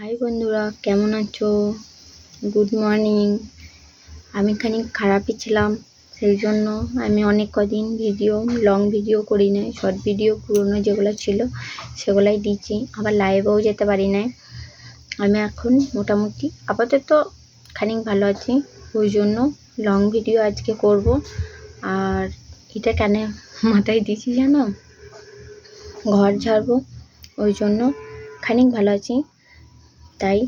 High বন্ধুরা, কেমন আছো? গুড মর্নিং আমি খানিক খারাপই ছিলাম, সেই জন্য আমি অনেক কদিন ভিডিও লং ভিডিও করি নাই শর্ট ভিডিও পুরনো যেগুলো ছিল সেগুলাই দিচ্ছি, আবার লাইভেও যেতে পারি নাই। আমি এখন মোটামুটি আপাতত খানিক ভালো আছি, ওই জন্য লং ভিডিও আজকে করব। আর এটা কেন মাথায় দিয়েছি জানো? ঘর ঝাড়বো, ওই জন্য খানিক ভালো আছি। তাই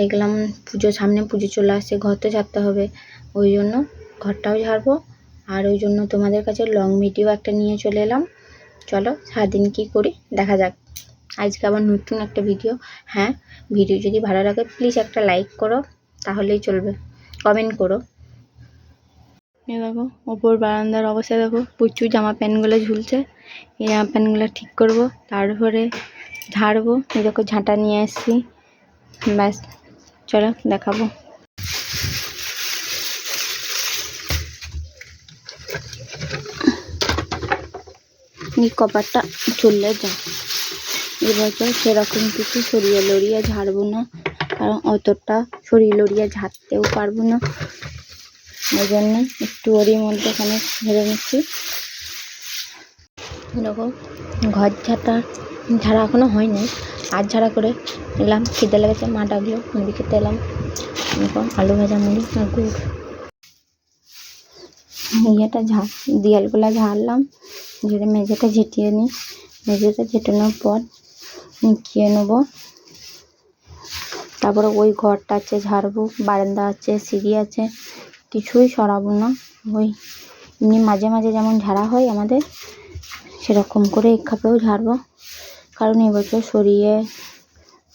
দেখলাম পুজো, সামনে পুজো চলে আসছে, ঘর তো ঝাড়তে হবে। ওই জন্য ঘরটাও ঝাড়বো। আর ওই জন্য তোমাদের কাছে লং ভিডিও একটা নিয়ে চলে এলাম। চলো সারাদিন কী করি, দেখা যাক। আজকে আবার নতুন একটা ভিডিও হ্যাঁ ভিডিও যদি ভালো লাগে প্লিজ একটা লাইক করো, তাহলেই চলবে। কমেন্ট করো। দেখো, ওপর বারান্দার অবস্থা দেখো, প্রচুর জামা প্যান্টগুলো ঝুলছে। এই জামা প্যান্টগুলো ঠিক করব, তারপরে ঝাড়বো। এই দেখো ঝাঁটা নিয়ে এসছি ব্যাস, চলো দেখাবো। এই কপারটা চললে যা এবছর সেরকম কিছু সরিয়ে লড়িয়ে ঝাড়বো না, কারণ অতটা সরিয়ে লড়িয়ে ঝাড়তেও পারব না। ওই জন্য একটু ওরই মধ্যে এখানে ঝেড়ে নিচ্ছি। এরকম ঘর ঝাঁটা ঝাড়া এখনও হয়নি। আর ঝাড়া করে এলাম খিদে লেগেছে, মা ডাকলো মুড়ি খেতে এলাম। এরকম আলু ভাজা মুড়ি আর গুড়। ইয়েটা ঝাড় দেয়ালগুলো ঝাড়লাম ঝেড়ে মেঝেটা ঝেঁটিয়ে নিই মেঝেটা ঝেটানোর পর মুখিয়ে নেব। তারপরে ওই ঘরটা আছে, ঝাড়বো, বারান্দা আছে, সিঁড়ি আছে, কিছুই সরাবো না। ওই এমনি মাঝে মাঝে যেমন ঝাড়া হয় আমাদের, সেরকম করে খাপেও ঝাড়বো। কারণ এবছর সরিয়ে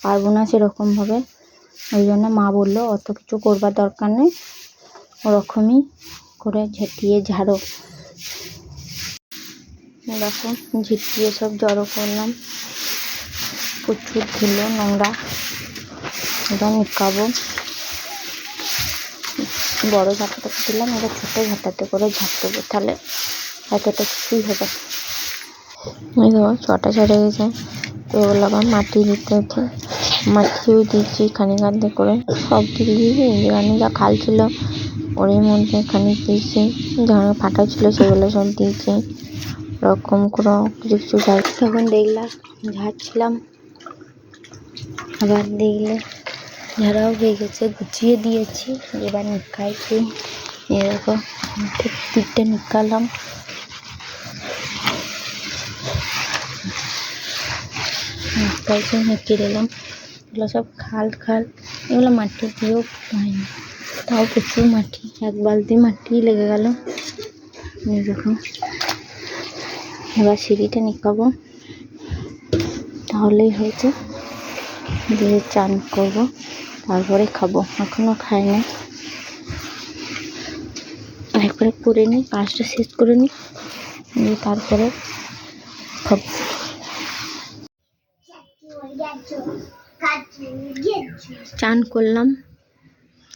পারব না সেরকমভাবে। ওই জন্য মা বলল, অত কিছু করবার দরকার নেই। ওরকমই করে ঝেঁটিয়ে ঝাড়ো। দেখো ঝিটিয়ে সব জড়ো করলাম। প্রচুর ধুলো, নোংরা। এটা নিকাবো বড় ঝাঁটাটা দিলাম, এবার ছোটো ঝাঁটাতে করে ঝাঁট দেবো। তাহলে এতটা কিছুই হবে ছটা ছেড়ে গেছে। তো আবার মাটি দিতে হচ্ছে মাটিও দিচ্ছি খানিক করে। সব দিয়ে দিয়েছি যেখানে যা খাল ছিল ওর মধ্যে খানিক দিয়েছি। যেখানে ফাটা ছিল, সেগুলো সব দিয়েছি। ওরকম করে কিছু কিছু ঝাড় তখন দেখলাম, ঝাড়ছিলাম। আবার দেখলে, ঝাড়াও হয়ে গেছে, গুছিয়ে দিয়েছি। এবার নিকাইছি এরকম তিনটে নিকালাম। নিকাইছে নিকে দিলাম। এগুলো সব খাল খাল, এগুলো মাটি দিয়েও হয়নি তাও প্রচুর মাটি, এক বালতি মাটি লেগে গেল। এরকম এবার সিঁড়িটা নিকাবো। তাহলেই হয়েছে। দিয়ে চান করব। তারপরে খাব। এখনও খাই না একবারে করে নিই, কাজটা শেষ করে নিই। দিয়ে তারপরে খাব। চান করলাম,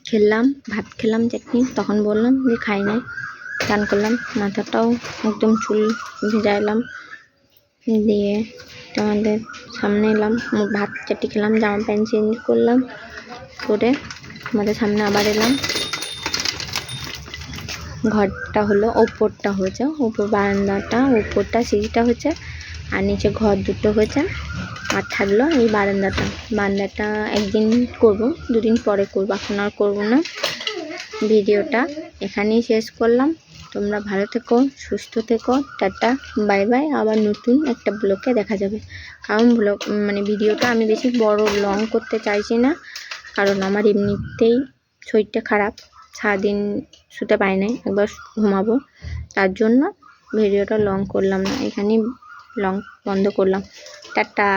খেলাম, ভাত খেলাম, চাটনি, তখন বললাম যে খাই নাই। চান করলাম, মাথাটাও একদম চুল ভেজাইলাম দিয়ে তোমাদের সামনে এলাম ভাত চাটি খেলাম, জামা প্যান্ট চেঞ্জ করলাম, করে তোমাদের সামনে আবার এলাম। ঘরটা হলো ওপরটা হয়েছে, ওপর বারান্দাটা, ওপরটা সিঁড়িটা হয়েছে, আর নিচে ঘর দুটো হয়েছে। আর থাকল এই বারান্দাটা। বারান্দাটা একদিন করব, দুদিন পরে করব, এখন আর করব না। ভিডিওটা এখানেই শেষ করলাম। তোমরা ভালো থেকো, সুস্থ থেকো, টাটা, বাই বাই। আবার নতুন একটা ব্লগে দেখা যাবে। কারণ ব্লগ মানে ভিডিওটা আমি বেশি বড় লং করতে চাইছি না। কারণ আমার এমনিতেই শরীরটা খারাপ। সারাদিন শুতে পাই নাই, একবার ঘুমাবো। তার জন্য ভিডিওটা লং করলাম না। এখানেই লং বন্ধ করলাম। টাটা।